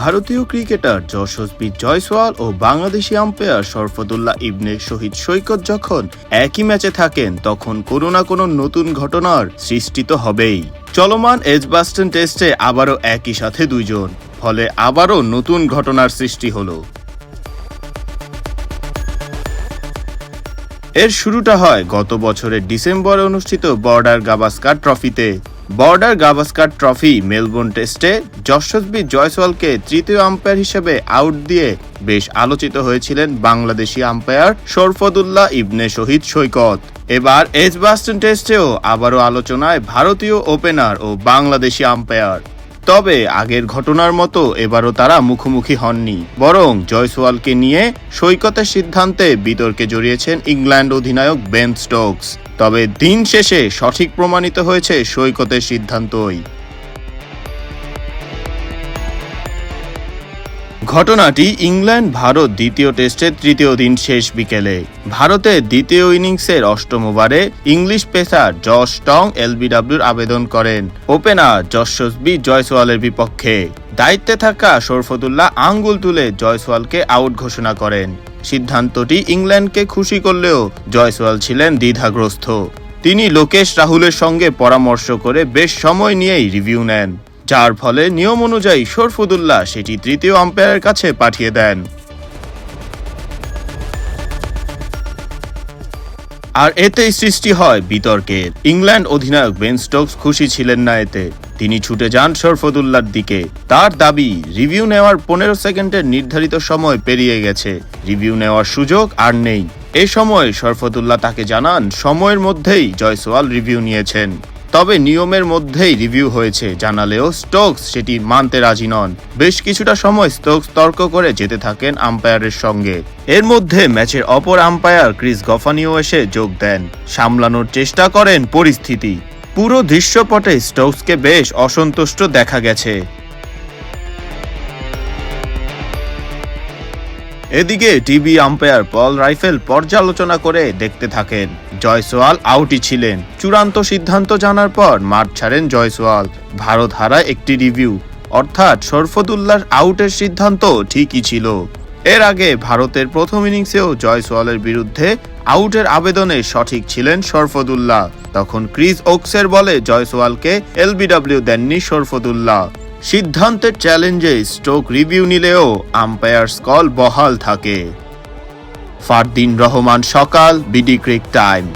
ভারতীয় ক্রিকেটার যশস্বী জয়সওয়াল ও বাংলাদেশি আম্পায়ার শরফতুল্লাহ ইবনে শহীদ সৈকত যখন একই ম্যাচে থাকেন, তখন কোনো না কোনো নতুন ঘটনার সৃষ্টি তো হবেই। চলমান এজবাস্টন টেস্টে আবারও একই সাথে দুইজন, ফলে আবারও নতুন ঘটনার সৃষ্টি হলো। এর শুরুটা হয় গত বছরের ডিসেম্বরে অনুষ্ঠিত বর্ডার গাভাস্কার ট্রফিতে। বর্ডার গাভাস্কার ট্রফি মেলবোর্ন টেস্টে যশস্বী জয়সওয়ালকে তৃতীয় আম্পায়ার হিসেবে আউট দিয়ে বেশ আলোচিত হয়েছিলেন বাংলাদেশি আম্পায়ার শরফদুল্লাহ ইবনে শহীদ সৈকত। এবার এজবাস্টন টেস্টেও আবারও আলোচনায় ভারতীয় ওপেনার ও বাংলাদেশি আম্পায়ার তবে আগের ঘটনার মতো এবারও তারা মুখোমুখি হননি। বরং জয়সওয়ালকে নিয়ে সৈকতের সিদ্ধান্তে বিতর্কে জড়িয়েছেন ইংল্যান্ড অধিনায়ক বেন স্টোকস। তবে দিন শেষে সঠিক প্রমাণিত হয়েছে সৈকতের সিদ্ধান্তই। ঘটনাটি ইংল্যান্ড ভারত দ্বিতীয় টেস্টের তৃতীয় দিন শেষ বিকেলে। ভারতের দ্বিতীয় ইনিংসের অষ্টম ওভারে ইংলিশ পেসার জশ টং এলবিডব্লিউর আবেদন করেন। ওপেনার যশস্বী জয়সওয়ালের বিপক্ষে। দায়িত্বে থাকা শরফতুল্লাহ আঙ্গুল তুলে জয়সওয়ালকে আউট ঘোষণা করেন। সিদ্ধান্তটি ইংল্যান্ডকে খুশি করলেও জয়সওয়াল ছিলেন দ্বিধাগ্রস্ত। তিনি লোকেশ রাহুলের সঙ্গে পরামর্শ করে বেশ সময় নিয়েই রিভিউ নেন। যার ফলে নিয়ম অনুযায়ী শরফুদুল্লাহ সেটি তৃতীয় আম্পায়ারের কাছে পাঠিয়ে দেন। আর এতেই সৃষ্টি হয় বিতর্কের ইংল্যান্ড অধিনায়ক বেন স্টোকস খুশি ছিলেন না এতে। তিনি ছুটে যান শরফতুল্লার দিকে। তার দাবি, রিভিউ নেওয়ার পনেরো সেকেন্ডের নির্ধারিত সময় পেরিয়ে গেছে। রিভিউ নেওয়ার সুযোগ আর নেই। এ সময় শরফতুল্লাহ তাকে জানান, সময়ের মধ্যেই জয়সওয়াল রিভিউ নিয়েছেন। তবে নিয়মের মধ্যেই রিভিউ হয়েছে জানালেও স্টোকস সেটি মানতে রাজি নন। বেশ কিছুটা সময় স্টোকস তর্ক করে যেতে থাকেন আম্পায়ারের সঙ্গে। এর মধ্যে ম্যাচের অপর আম্পায়ার ক্রিস গফানিও এসে যোগ দেন। সামলানোর চেষ্টা করেন পরিস্থিতি। পুরো দৃশ্যপটে স্টোকসকে বেশ অসন্তুষ্ট দেখা গেছে। এদিকে টিভি আম্পায়ার পল রাইফেল পর্যালোচনা করে দেখতে থাকেন। জয়সওয়াল আউটই ছিলেন। চূড়ান্ত সিদ্ধান্ত জানার পর মাঠ ছাড়েন জয়সওয়াল। ভারত হারা একটি রিভিউ। অর্থাৎ শরফতুল্লাহর আউটের সিদ্ধান্ত ঠিকই ছিল। এর আগে ভারতের প্রথম ইনিংসেও জয়সওয়ালের বিরুদ্ধে আউটের আবেদনে সঠিক ছিলেন শরফতুল্লাহ তখন ক্রিস ওকসের বলে জয়সওয়ালকে এলবিডব্লিউ দেননি শরফতুল্লাহ সিদ্ধান্তের চ্যালেঞ্জে স্টোক রিভিউ নিলেও আম্পায়ার স্কল বহাল থাকে। ফারদিন রহমান সকাল, বিডি ক্রিক টাইম।